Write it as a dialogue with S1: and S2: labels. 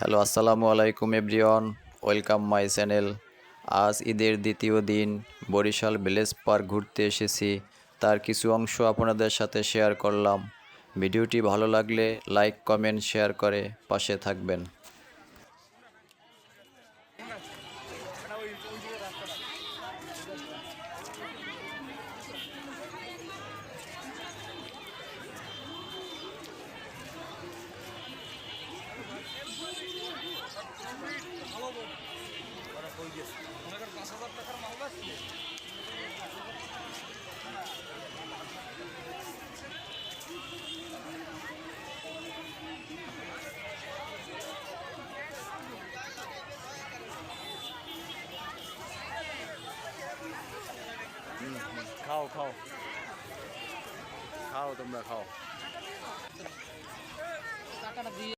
S1: Hello আসসালামু আলাইকুম everyone welcome my channel আজ ঈদের দ্বিতীয় দিন, বরিশাল ভিলেজ পার্ক ঘুরতে এসেছি। তার কিছু অংশ আপনাদের সাথে শেয়ার করলাম। ভিডিওটি ভালো লাগলে লাইক কমেন্ট শেয়ার করে পাশে থাকবেন। খাও খাও। খাও তোমরা খাও।